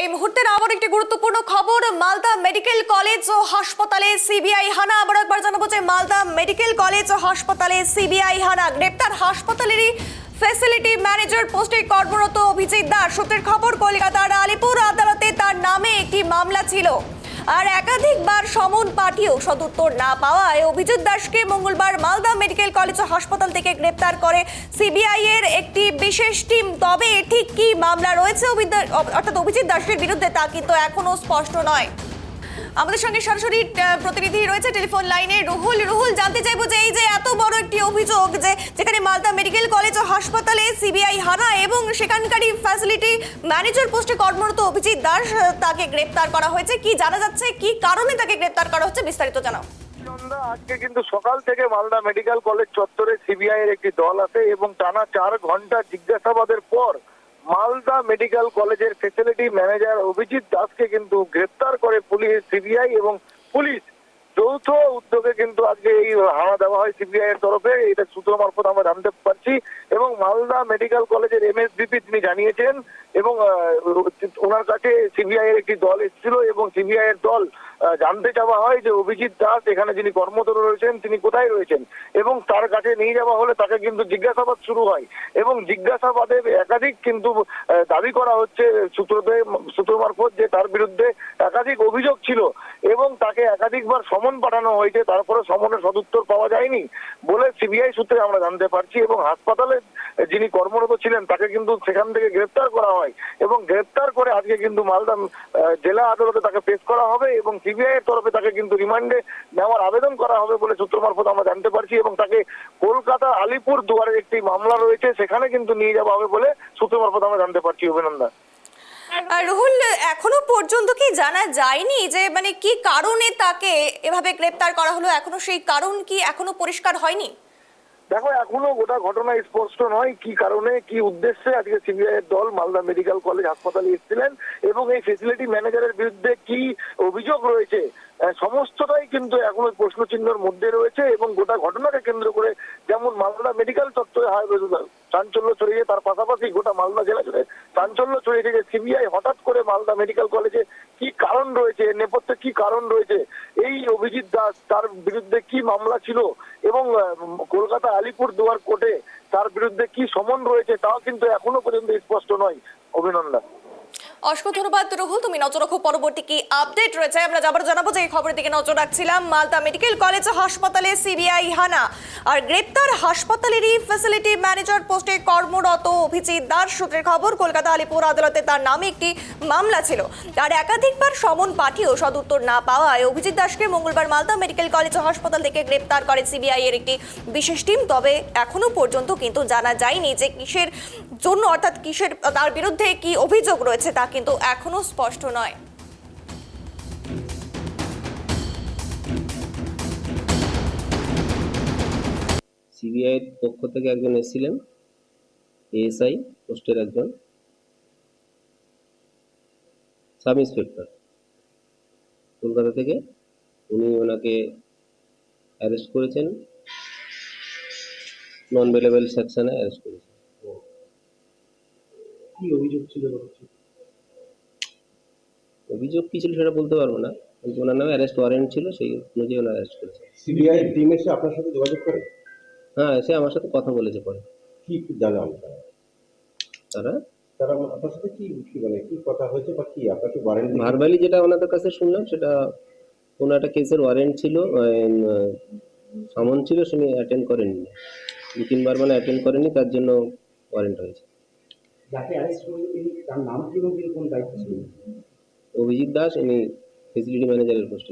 এই মুহূর্তের আবার একটি গুরুত্বপূর্ণ খবর, মালদা মেডিকেল কলেজ ও হাসপাতালে সিবিআই হানা। আবার একবার জানাব যে মালদা মেডিকেল কলেজ ও হাসপাতালে সিবিআই হানা। গ্রেপ্তার হাসপাতালেরই ফ্যাসিলিটি ম্যানেজার পোস্টে কর্মরত অভিজিৎ দাস। সূত্রের খবর, কলকাতার আলিপুর আদালতে তার নামে একটি মামলা ছিল। আর একাধিকবার সমন পাঠিয়েও সদুত্তর না পাওয়ায় অভিজিৎ দাসকে মঙ্গলবার মালদা মেডিকেল কলেজ ও হাসপাতাল থেকে গ্রেপ্তার করে সিবিআই এর একটি বিশেষ টিম। তবে ঠিক কি মামলা রয়েছে অর্থাৎ অভিজিৎ দাসের বিরুদ্ধে তা কিন্তু এখনও স্পষ্ট নয়। আমাদের সঙ্গে সরাসরি প্রতিনিধি রয়েছে টেলিফোন লাইনে। রুহুল রুহুল, জানতে চাইব যে এই যে এত বড় একটি অভিযোগ যে যেখানে মালদা মেডিকেল কলেজ ও হাসপাতালে সিবিআই হানা এবং সেখানকারই ফ্যাসিলিটি ম্যানেজার পোস্টে কর্মরত অভিজিৎ দাস তাকে গ্রেপ্তার করা হয়েছে। কি জানা যাচ্ছে? কি কারণে তাকে গ্রেপ্তার করা হচ্ছে? বিস্তারিত জানাও। আজকে কিন্তু সকাল থেকে মালদা মেডিকেল কলেজ চত্বরে সিবিআই এর একটি দল আছে এবং টানা চার ঘণ্টা জিজ্ঞাসাবাদের পর মালদা মেডিকেল কলেজের ফেসিলিটি ম্যানেজার অভিজিৎ দাসকে কিন্তু গ্রেপ্তার করে পুলিশ সিবিআই এবং পুলিশ যৌথ উদ্যোগে কিন্তু আজকে এই হানা দেওয়া হয় সিবিআই এর তরফে। এটা সূত্র মারফত আমরা জানতে পারছি। এবং মালদা মেডিকেল কলেজের এমএসবিপি তিনি জানিয়েছেন এবং ওনার কাছে সিবিআই এর একটি দল এসেছিল এবং সিবিআই এর দল জানতে চাওয়া হয় যে অভিজিৎ দাস, এখানে যিনি কর্মরত রয়েছেন, তিনি কোথায় রয়েছেন? এবং তার কাছে নিয়ে যাওয়া হলে তাকে কিন্তু জিজ্ঞাসাবাদ শুরু হয়। এবং জিজ্ঞাসাবাদে একাধিক কিন্তু দাবি করা হচ্ছে সূত্রতে, সূত্র মারফত যে তার বিরুদ্ধে একাধিক অভিযোগ ছিল। এবং তাকে একাধিকবার সমন পাঠানো হয়েছে, তারপরে সমনের সদুত্তর পাওয়া যায়নি বলে সিবিআই সূত্রে আমরা জানতে পারছি এবং হাসপাতালে যিনি কর্মরত ছিলেন, তাকে কিন্তু সেখান থেকে গ্রেপ্তার করা হয় এবং গ্রেপ্তার করে আজকে কিন্তু মালদা জেলা আদালতে তাকে পেশ করা হবে এবং সিবিআই এর তরফে তাকে কিন্তু রিমান্ডে নেওয়ার আবেদন করা হবে বলে সূত্র মারফত আমরা জানতে পারছি এবং তাকে কলকাতা আলিপুর দুয়ারের একটি মামলা রয়েছে, সেখানে কিন্তু নিয়ে যাওয়া হবে বলে সূত্র মারফত আমরা জানতে পারছি, অভিনন্দন। রুহুল এখনও পর্যন্ত কি জানা যায়নি যে মানে কি কারণে তাকে এভাবে গ্রেপ্তার করা হলো? এখনও সেই কারণ কি এখনও পরিষ্কার হয়নি? দেখো, এখনও গোটা ঘটনা স্পষ্ট নয় কি কারণে, কি উদ্দেশ্যে আজকে সিবিআই এর দল মালদা মেডিকেল কলেজ হাসপাতালে এসেছিলেন এবং এই ফেসিলিটি ম্যানেজারের বিরুদ্ধে কি অভিযোগ রয়েছে সমস্তটাই কিন্তু এখনও প্রশ্ন চিহ্নের মধ্যে রয়েছে এবং গোটা ঘটনাকে কেন্দ্র করে যেমন মালদা মেডিকেল চত্বরে চাঞ্চল্য ছড়িয়ে তার পাশাপাশি গোটা মালদা জেলা জুড়ে চাঞ্চল্য ছড়িয়েছে যে সিবিআই হঠাৎ করে মালদা মেডিকেল কলেজে কি কারণ রয়েছে, নেপথ্যে কি কারণ রয়েছে, এই অভিজিৎ দাস তার বিরুদ্ধে কি মামলা ছিল এবং কলকাতা আলিপুর দুয়ার কোর্টে তার বিরুদ্ধে কি সমন রয়েছে তাও কিন্তু এখনও পর্যন্ত স্পষ্ট নয়, অভিনন্দন। অসংখ্য ধন্যবাদ রুহুল, তুমি নজর রাখো, পরবর্তী কি আপডেট রয়েছে? আমরা যাবার জানাব যে খবরের দিকে নজর রাখছিলাম মালদা মেডিকেল কলেজ হাসপাতালে সিবিআই হানা আর গ্রেপ্তার হাসপাতালেরই ফ্যাসিলিটি ম্যানেজার পোস্টে কর্মরত অভিজিৎ দাস সূত্রের খবর, কলকাতা আলিপুর আদালতে তার নামে একটি মামলা ছিল। আর একাধিকবার সমন পাঠিয়েও সদুত্তর না পাওয়ায় অভিজিৎ দাসকে মঙ্গলবার মালদা মেডিকেল কলেজ হাসপাতাল থেকে গ্রেপ্তার করে সিবিআই এর একটি বিশেষ টিম। তবে এখনও পর্যন্ত কিন্তু জানা যায়নি যে কিসের জন্য, অর্থাৎ কিসের, তার বিরুদ্ধে কি অভিযোগ রয়েছে। তা কিন্তু এখনও স্পষ্ট নয়। সিবিআই এর পক্ষ থেকে একজন এসেছিলেন এএসআই পোস্টের একজন। Sub inspector. কলকাতা থেকে উনি ওনাকে অ্যারেস্ট করেছেন। নন বেলেবল সেকশনে অ্যারেস্ট করেছেন। কি অভিযোগ ছিল? অভিযোগ কী ছিল সেটা বলতে পারব না। কিন্তু ওনার নামে অ্যারেস্ট ওয়ারেন্ট ছিল সেই অনুযায়ী ওনার অ্যারেস্ট করেছে। সিবিআই টিম এসে আপনার সাথে যোগাযোগ করে? হ্যাঁ সে আমার সাথে কথা বলেছে পরে। কি জানান তারা? তারা? তারা আপনার সাথে কি কি মানে কি কথা হয়েছে বা কি? আপনাকে ওয়ারেন্ট ভার্বালি যেটা ওনাদের কাছে শুনলাম সেটা কোনো একটা কেসের ওয়ারেন্ট ছিল সামন ছিল শুনি অ্যাটেন্ড করেননি। দু তিনবার মানে অ্যাটেন্ড করেনি তার জন্য ওয়ারেন্ট হয়েছে। যাকে অ্যারেস্ট করে তিনি তার নাম কি এবং কোন দায়িত্ব ছিলেন অভিজিৎ দাস ইনি ফেসিলিটি ম্যানেজারের পোস্টে